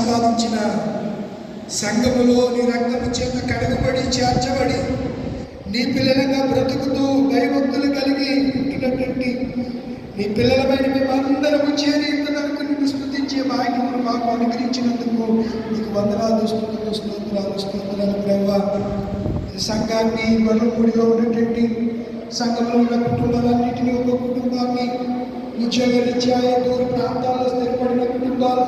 సంపాదించిన సంఘములో నీ రక్తము చేత కడగబడి చేర్చబడి నీ పిల్లలుగా బ్రతుకుతూ భయభక్తులు కలిగి ఉంటున్నటువంటి నీ పిల్లలమైన మేమందరము చేరి ఇంతవరకు నిన్ను స్థుతించే భాగ్యములు మాకు అనుగ్రహించినందుకు నీకు వందనాలు స్థుతులు స్తోత్రాలు స్తోత్రాలు ప్రభావ సంఘాన్ని గొల్లపూడిలో ఉన్నటువంటి సంఘంలో ఉన్న కుటుంబాలన్నింటినీ ఒక కుటుంబాన్ని ఉద్యోగరీత్యా దూర ప్రాంతాల్లో స్థిరపడిన కుటుంబాలు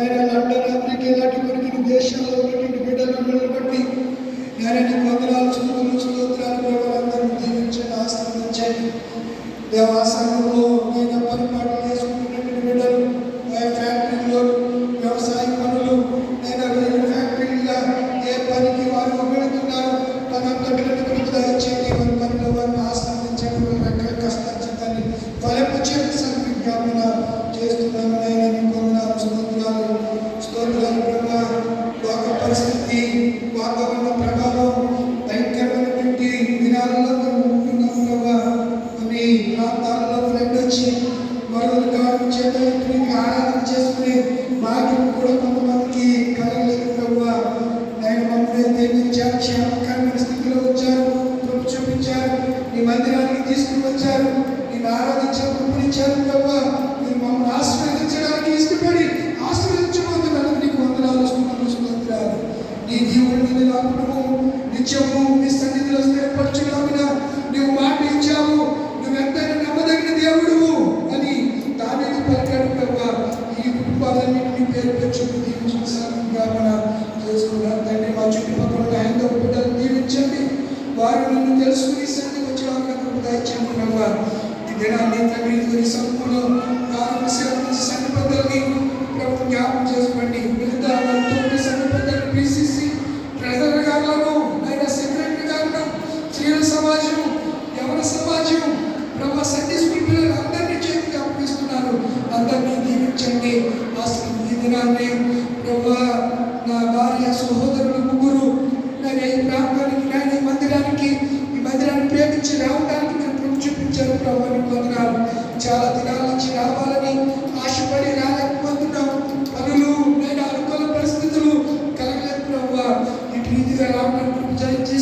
ఆయన లండన్ అమెరికా ఇలాంటి కొన్ని దేశాల్లో ఉన్నటువంటి బిడ్డలను బట్టి నేను నీకు వందనాలు స్థుతులు స్తోత్రాలు ప్రభావాలందరూ దీవించండి ఆశీర్వదించండి దేవా సంఘంలో నేను పరిపాలన చేసుకుంటున్నటువంటి బిడ్డలు ఆ ఫ్యాక్టరీలో వ్యవసాయ పనులు నేను వెళ్ళిన ఫ్యాక్టరీగా ఏ పనికి వారు వెళుతున్నారు తనంతటిని కొరకు దయచేయండి వారి పనిలో వారిని ఆస్వాదించండి వారి రకాల కష్టాన్ని ఫలము చేసి వాతావరణ ప్రభావం దినాలలో మేము ఉంటున్నాం ప్రభా కొన్ని ప్రాంతాల్లో ఫ్లడ్ వచ్చి మరొక కారణం చేత ఇంటికి ఆరాధన చేసుకునే భాగ్యం కూడా కొంతమందికి కలగలేదు ప్రభా. నేను మమ్మల్ని దీవించారు క్షేమకరమైన స్థితిలో వచ్చారు కృప చూపించారు నీ మందిరానికి తీసుకుని వచ్చారు నేను ఆరాధించారు కృపనిచ్చారు ప్రభా. నిత్యము నీ సన్నిధిలో స్థిరపరచులాగిన నువ్వు మాట ఇచ్చావు. నువ్వు ఎంతైనా నమ్మదగిన దేవుడు. అని దాని పలికాడు ప్రభా. ఈ కుటుంబాలన్నింటినీ పేరు పెంచుకు దీవించిన సంఘాపన చేసుకున్నాను తండ్రి మా చుట్టుపక్కల ఉన్న హైందవ బిడ్డలు దీవించండి. వారు నిన్ను తెలుసుకుని సన్నిధి వచ్చిన దయచండి ప్రభా. ఈ దినాన్ని తండ్రి సంపూర్ణ ఈ సంఘంలో ప్రారంభ సేవ సంఘ పెద్దల్ని ప్రభు జ్ఞాపకం చేసుకోండి. అసలు ఈ దినాన్ని ప్రభా నా భార్య సహోదరులు ముగ్గురు నేను ఈ ప్రాంతానికి నేను ఈ మందిరానికి ఈ మందిరాన్ని ప్రేమించి రావడానికి నేను ప్రభు చూపించారు ప్రభు అని చాలా దినాల నుంచి రావాలని ఆశపడి రాలేకపోతున్నాం. పనులు నేను అనుకూల పరిస్థితులు కలగలేదు ప్రభు. ఈ రీతిగా రావడానికి జయించి